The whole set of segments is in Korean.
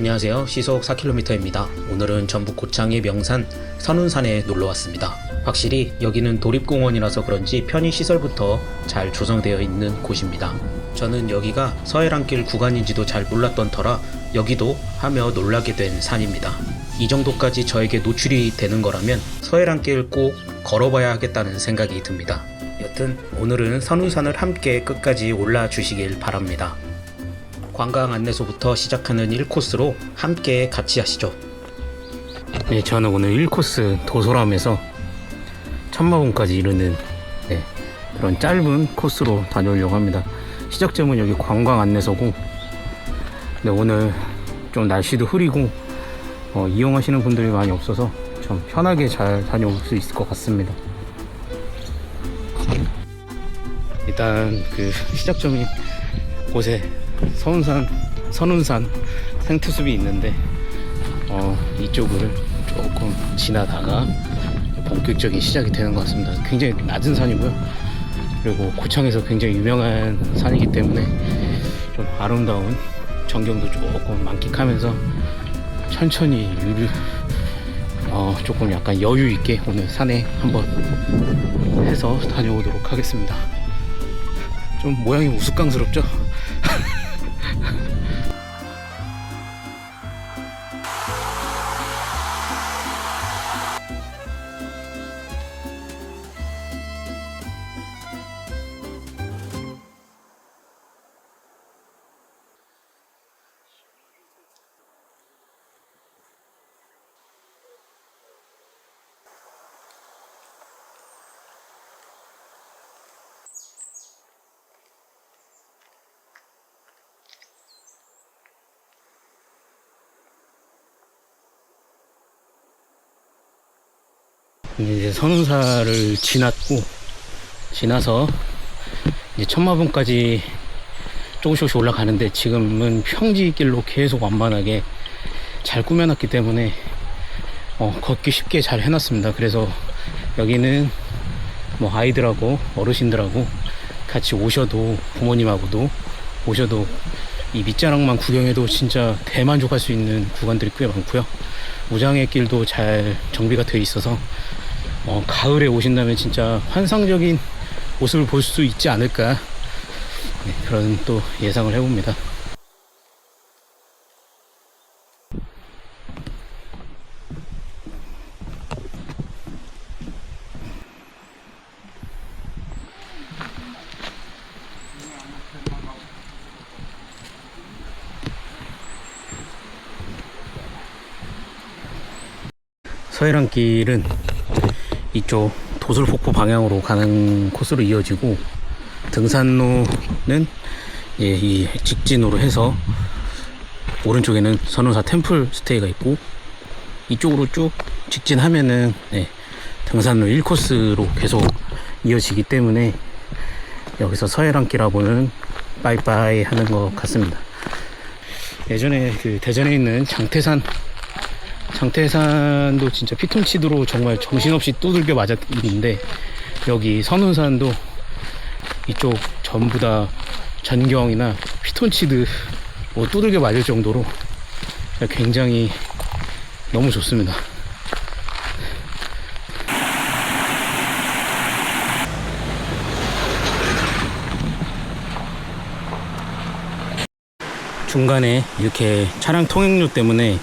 안녕하세요. 시속 4km입니다. 오늘은 전북 고창의 명산 선운산에 놀러 왔습니다. 확실히 여기는 도립공원이라서 그런지 편의시설부터 잘 조성되어 있는 곳입니다. 저는 여기가 서해랑길 구간인지도 잘 몰랐던 터라 여기도 하며 놀라게 된 산입니다. 이 정도까지 저에게 노출이 되는 거라면 서해랑길 꼭 걸어봐야 하겠다는 생각이 듭니다. 여튼 오늘은 선운산을 함께 끝까지 올라 주시길 바랍니다. 관광 안내소부터 시작하는 1코스로 함께 같이 하시죠. 네, 저는 오늘 1코스 도소람에서 천마봉까지 이르는 네, 그런 짧은 코스로 다녀오려고 합니다. 시작점은 여기 관광 안내소고 네, 오늘 좀 날씨도 흐리고 어, 이용하시는 분들이 많이 없어서 좀 편하게 잘 다녀올 수 있을 것 같습니다. 일단 그 시작점이 곳에 서운산, 선운산 생태숲이 있는데 어, 이쪽을 조금 지나다가 본격적인 시작이 되는 것 같습니다. 굉장히 낮은 산이고요. 그리고 고창에서 굉장히 유명한 산이기 때문에 좀 아름다운 전경도 조금 만끽하면서 천천히 유류 어, 조금 약간 여유 있게 오늘 산에 한번 해서 다녀오도록 하겠습니다. 좀 모양이 우스꽝스럽죠? 이제 선운사를 지났고 지나서 이제 천마봉까지 조금씩 조금씩 올라가는데 지금은 평지길로 계속 완만하게 잘 꾸며놨기 때문에 어, 걷기 쉽게 잘 해놨습니다. 그래서 여기는 뭐 아이들하고 어르신들하고 같이 오셔도 부모님하고도 오셔도 이 밑자락만 구경해도 진짜 대만족할 수 있는 구간들이 꽤 많고요. 무장의 길도 잘 정비가 되어 있어서 어, 가을에 오신다면 진짜 환상적인 모습을 볼 수 있지 않을까 네, 그런 또 예상을 해봅니다. 서해랑길은 이쪽 도솔폭포 방향으로 가는 코스로 이어지고 등산로는 예, 이 직진으로 해서 오른쪽에는 선운사 템플 스테이가 있고 이쪽으로 쭉 직진하면은 네, 등산로 1코스로 계속 이어지기 때문에 여기서 서해랑길하고는 빠이빠이 하는 것 같습니다. 예전에 그 대전에 있는 장태산 장태산도 진짜 피톤치드로 정말 정신없이 두들겨 맞았는데 여기 선운산도 이쪽 전부 다 전경이나 피톤치드 뭐 두들겨 맞을 정도로 굉장히 너무 좋습니다. 중간에 이렇게 차량 통행료 때문에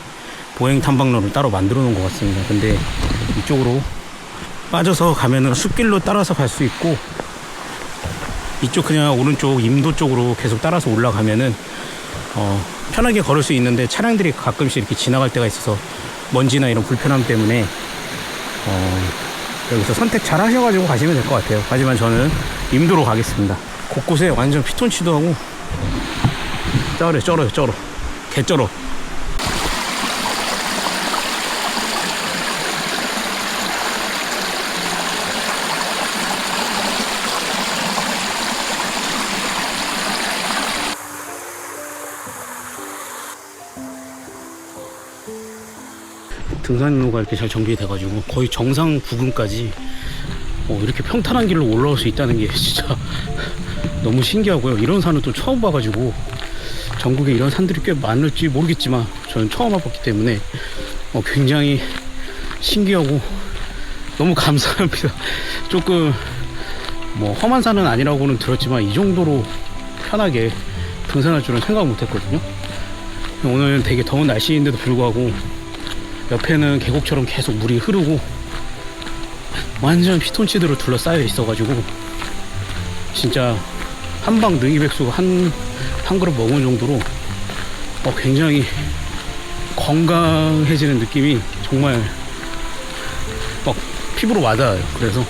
보행 탐방로를 따로 만들어 놓은 것 같습니다. 근데 이쪽으로 빠져서 가면은 숲길로 따라서 갈 수 있고 이쪽 그냥 오른쪽 임도 쪽으로 계속 따라서 올라가면은 어, 편하게 걸을 수 있는데 차량들이 가끔씩 이렇게 지나갈 때가 있어서 먼지나 이런 불편함 때문에 어, 여기서 선택 잘 하셔가지고 가시면 될 것 같아요. 하지만 저는 임도로 가겠습니다. 곳곳에 완전 피톤치도 하고 쩔어 쩔어요 쩔어 개쩔어 등산로가 이렇게 잘 정비돼가지고 거의 정상 부근까지 어, 이렇게 평탄한 길로 올라올 수 있다는 게 진짜 너무 신기하고요. 이런 산은 또 처음 봐가지고 전국에 이런 산들이 꽤 많을지 모르겠지만 저는 처음 와봤기 때문에 어, 굉장히 신기하고 너무 감사합니다. 조금 뭐 험한 산은 아니라고는 들었지만 이 정도로 편하게 등산할 줄은 생각 못했거든요. 오늘 되게 더운 날씨인데도 불구하고 옆에는 계곡처럼 계속 물이 흐르고 완전 피톤치드로 둘러싸여 있어가지고 진짜 한방 능이백숙 한, 한 그릇 먹은 정도로 어, 굉장히 건강해지는 느낌이 정말 막 피부로 와닿아요. 그래서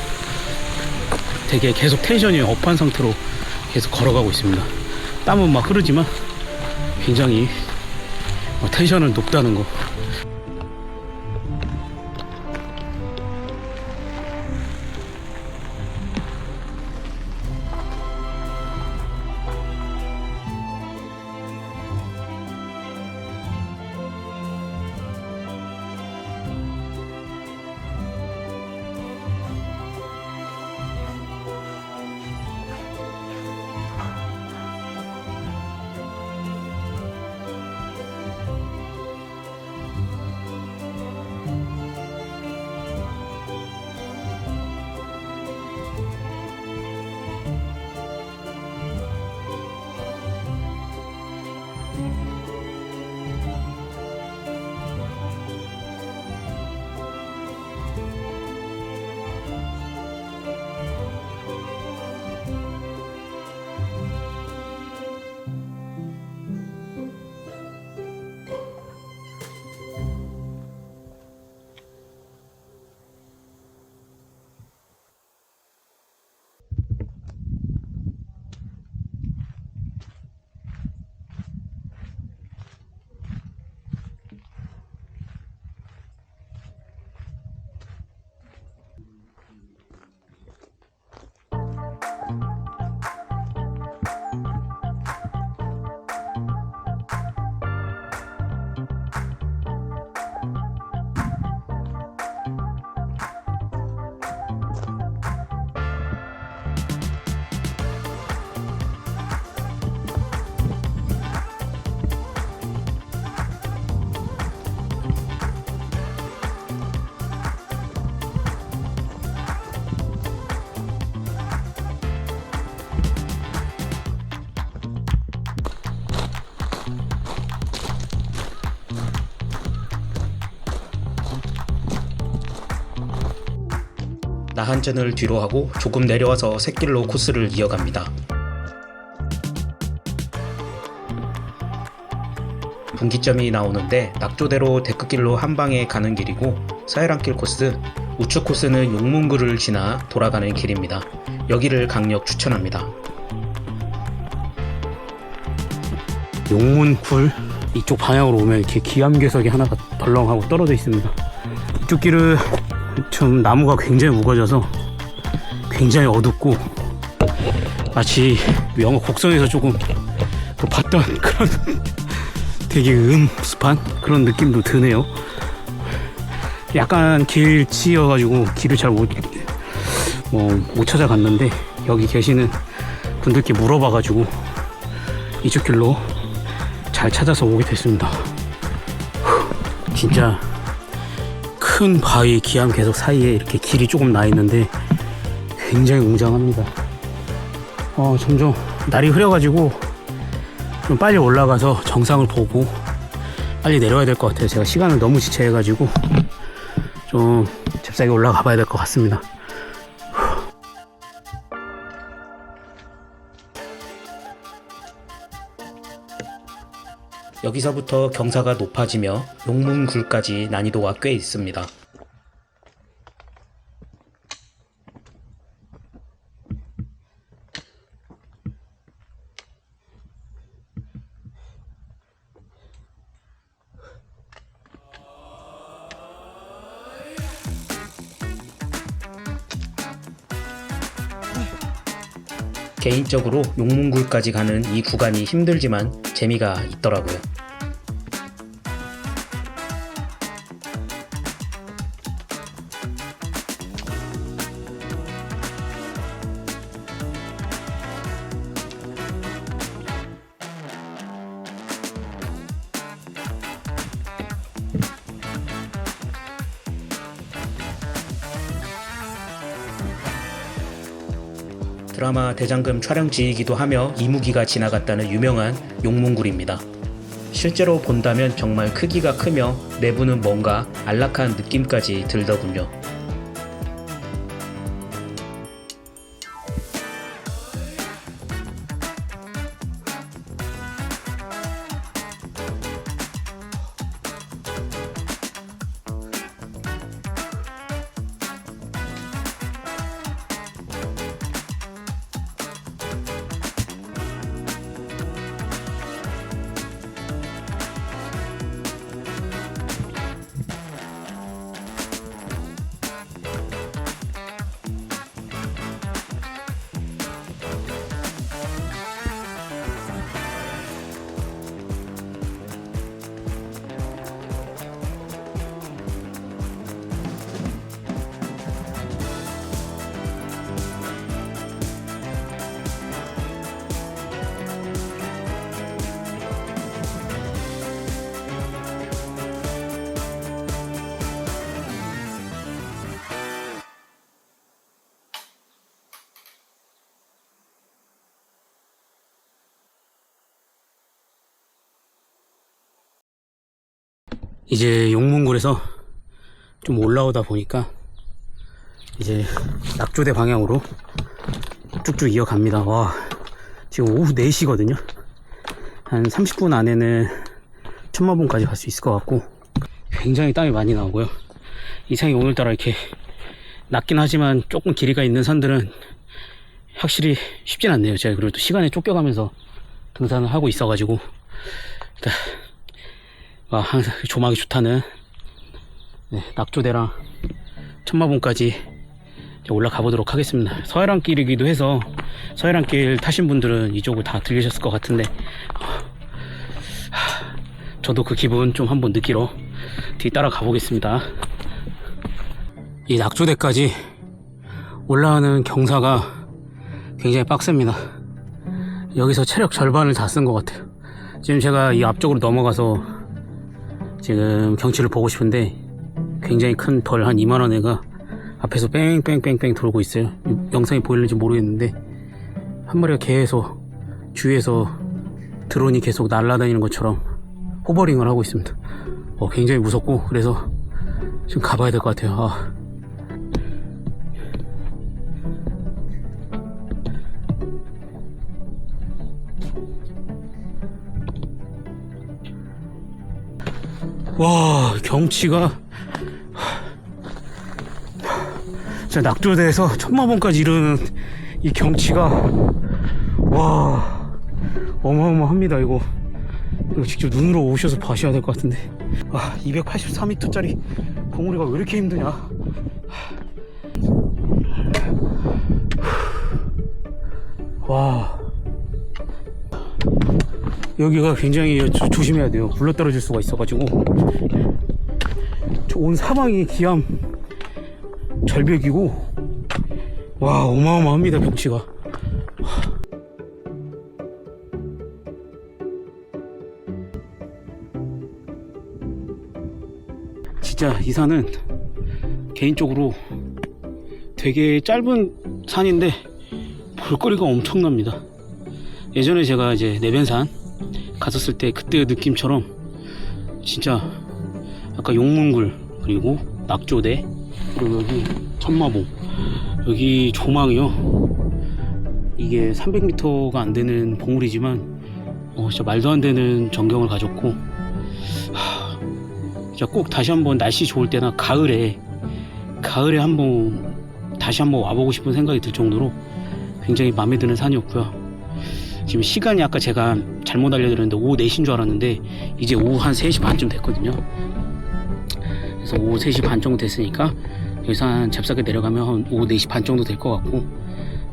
되게 계속 텐션이 업한 상태로 계속 걸어가고 있습니다. 땀은 막 흐르지만 굉장히 어, 텐션은 높다는 거. 나한전을 뒤로 하고 조금 내려와서 샛길로 코스를 이어갑니다. 분기점이 나오는데 낙조대로 데크길로 한 방에 가는 길이고 서해랑길 코스, 우측 코스는 용문구를 지나 돌아가는 길입니다. 여기를 강력 추천합니다. 용문굴 이쪽 방향으로 오면 이렇게 기암괴석이 하나가 덜렁하고 떨어져 있습니다. 이쪽 길은 좀 나무가 굉장히 우거져서 굉장히 어둡고 마치 영화 곡성에서 조금 그 봤던 그런 되게 음습한 그런 느낌도 드네요. 약간 길치여가지고 길을 잘 못 뭐, 못 찾아갔는데 여기 계시는 분들께 물어봐가지고 이쪽 길로 잘 찾아서 오게 됐습니다. 후, 진짜 큰 바위 기암 계속 사이에 이렇게 길이 조금 나 있는데 굉장히 웅장합니다. 어, 점점 날이 흐려가지고 좀 빨리 올라가서 정상을 보고 빨리 내려야 될 것 같아요. 제가 시간을 너무 지체해가지고 좀 잽싸게 올라가 봐야 될 것 같습니다. 여기서부터 경사가 높아지며 용문굴까지 난이도가 꽤 있습니다. 개인적으로 용문굴까지 가는 이 구간이 힘들지만 재미가 있더라고요. 드라마 대장금 촬영지이기도 하며 이무기가 지나갔다는 유명한 용문굴입니다. 실제로 본다면 정말 크기가 크며 내부는 뭔가 안락한 느낌까지 들더군요. 이제 용문굴에서 좀 올라오다 보니까 이제 낙조대 방향으로 쭉쭉 이어갑니다. 와, 지금 오후 4시거든요. 한 30분 안에는 천마봉까지 갈 수 있을 것 같고 굉장히 땀이 많이 나오고요. 이상이 오늘따라 이렇게 낮긴 하지만 조금 길이가 있는 산들은 확실히 쉽진 않네요. 제가 그래도 시간에 쫓겨가면서 등산을 하고 있어가지고 일단 아, 항상 조망이 좋다는 네, 낙조대랑 천마봉까지 올라가 보도록 하겠습니다. 서해랑길이기도 해서 서해랑길 타신 분들은 이쪽을 다 들리셨을 것 같은데 하, 저도 그 기분 좀 한번 느끼러 뒤 따라 가보겠습니다. 이 낙조대까지 올라가는 경사가 굉장히 빡셉니다. 여기서 체력 절반을 다 쓴 것 같아요. 지금 제가 이 앞쪽으로 넘어가서 지금 경치를 보고 싶은데 굉장히 큰 벌 한 2만원 애가 앞에서 뺑뺑뺑뺑 돌고 있어요 영상이 보이는지 모르겠는데 한 마리가 계속 주위에서 드론이 계속 날아다니는 것처럼 호버링을 하고 있습니다 어, 굉장히 무섭고 그래서 지금 가봐야 될 것 같아요 아. 와 경치가. 진짜 낙조대에서 천마봉까지 이르는 이 경치가. 와 어마어마합니다 이거. 이거 직접 눈으로 오셔서 봐셔야 될 것 같은데. 아 284m짜리 봉우리가 왜 이렇게 힘드냐 여기가 굉장히 조- 조심해야 돼요. 굴러 떨어질 수가 있어가지고 저온 사방이 기암 절벽이고 와 어마어마합니다 경치가. 진짜 이 산은 개인적으로 되게 짧은 산인데 볼거리가 엄청납니다. 예전에 제가 이제 내변산 갔었을 때 그때 느낌처럼 진짜 아까 용문굴 그리고 낙조대 그리고 여기 천마봉 여기 조망이요 이게 300m가 안 되는 봉우리지만 어, 진짜 말도 안 되는 전경을 가졌고 하, 진짜 꼭 다시 한번 날씨 좋을 때나 가을에 가을에 한번 다시 한번 와보고 싶은 생각이 들 정도로 굉장히 마음에 드는 산이었고요. 지금 시간이 아까 제가 잘못 알려드렸는데 오후 4시인 줄 알았는데 이제 오후 한 3시 반쯤 됐거든요. 그래서 오후 3시 반 정도 됐으니까 여기서 한 잽싸게 내려가면 한 오후 4시 반 정도 될 것 같고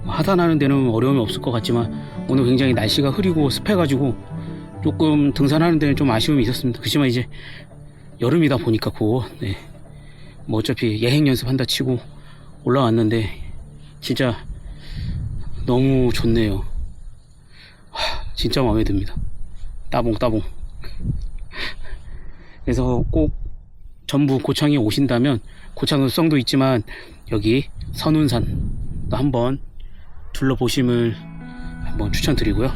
뭐 하산하는 데는 어려움이 없을 것 같지만 오늘 굉장히 날씨가 흐리고 습해가지고 조금 등산하는 데는 좀 아쉬움이 있었습니다. 그렇지만 이제 여름이다 보니까 고 네. 뭐 어차피 예행 연습한다 치고 올라왔는데 진짜 너무 좋네요. 하, 진짜 마음에 듭니다. 따봉 따봉. 그래서 꼭 전부 고창에 오신다면 고창 읍성도 있지만 여기 선운산도 한번 둘러보심을 한번 추천드리고요.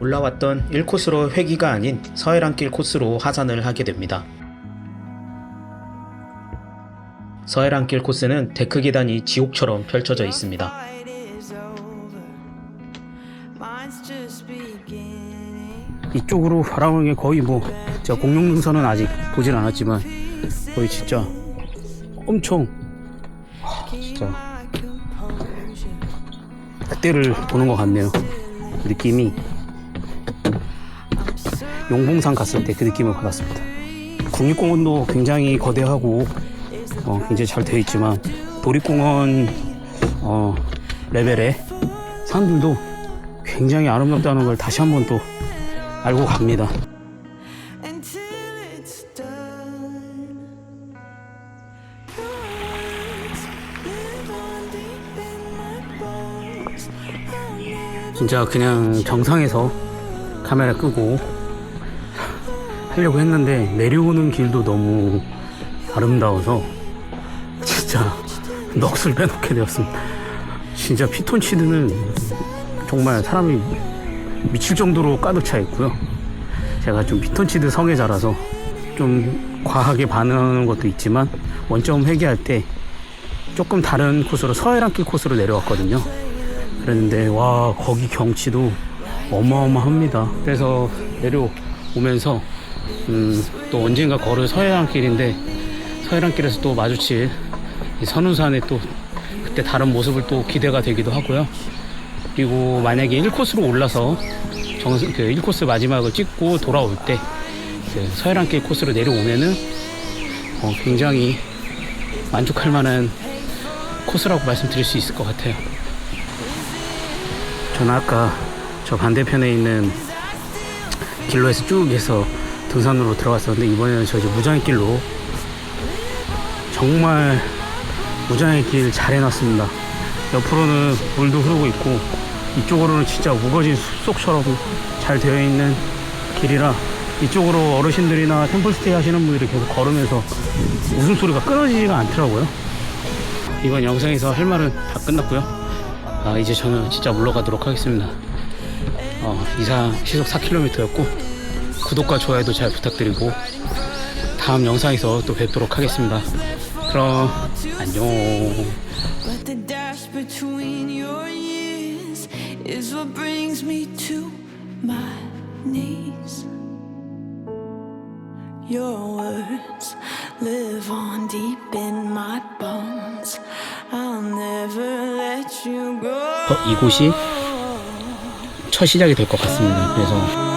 올라왔던 1코스로 회기가 아닌 서해랑길 코스로 하산을 하게 됩니다. 서해랑길 코스는 데크 계단이 지옥처럼 펼쳐져 있습니다. 이쪽으로 바라보는 게 거의 뭐 제가 공룡 능선은 아직 보진 않았지만 거의 진짜 엄청 와, 진짜. 그때를 보는 것 같네요. 느낌이 용봉산 갔을 때 그 느낌을 받았습니다. 국립공원도 굉장히 거대하고 어, 굉장히 잘 되어 있지만 도립공원 어, 레벨의 산들도 굉장히 아름답다는 걸 다시 한번 또 알고 갑니다. 진짜 그냥 정상에서 카메라 끄고 하려고 했는데 내려오는 길도 너무 아름다워서 진짜 넋을 빼놓게 되었습니다. 진짜 피톤치드는 정말 사람이 미칠 정도로 가득 차 있고요. 제가 좀 피톤치드 성애자라서 좀 과하게 반응하는 것도 있지만 원점 회귀할 때 조금 다른 코스로 서해랑길 코스로 내려왔거든요. 그랬는데 와 거기 경치도 어마어마합니다. 그래서 내려오면서 음, 또 언젠가 걸을 서해안길인데 서해안길에서 또 마주칠 이 선운산의 또 그때 다른 모습을 또 기대가 되기도 하고요. 그리고 만약에 1코스로 올라서 정, 그 1코스 마지막을 찍고 돌아올 때 그 서해안길 코스로 내려오면은 어, 굉장히 만족할 만한 코스라고 말씀드릴 수 있을 것 같아요. 저는 아까 저 반대편에 있는 길로에서 쭉 해서 등산으로 들어갔었는데 이번에는 저 이제 무장의 길로 정말 무장의 길 잘 해놨습니다. 옆으로는 물도 흐르고 있고 이쪽으로는 진짜 우거진 숲속처럼 잘 되어 있는 길이라 이쪽으로 어르신들이나 템플스테이 하시는 분들이 계속 걸으면서 웃음소리가 끊어지지가 않더라고요. 이번 영상에서 할 말은 다 끝났고요. 아, 이제 저는 진짜 물러가도록 하겠습니다. 어, 이상 시속 4km였고 구독과 좋아요도 잘 부탁드리고 다음 영상에서 또 뵙도록 하겠습니다. 그럼 안녕. Brings me to my knees. Your words live on deep in my bones. I'll never let you go. 어, 이곳이 첫 시작이 될 것 같습니다. 그래서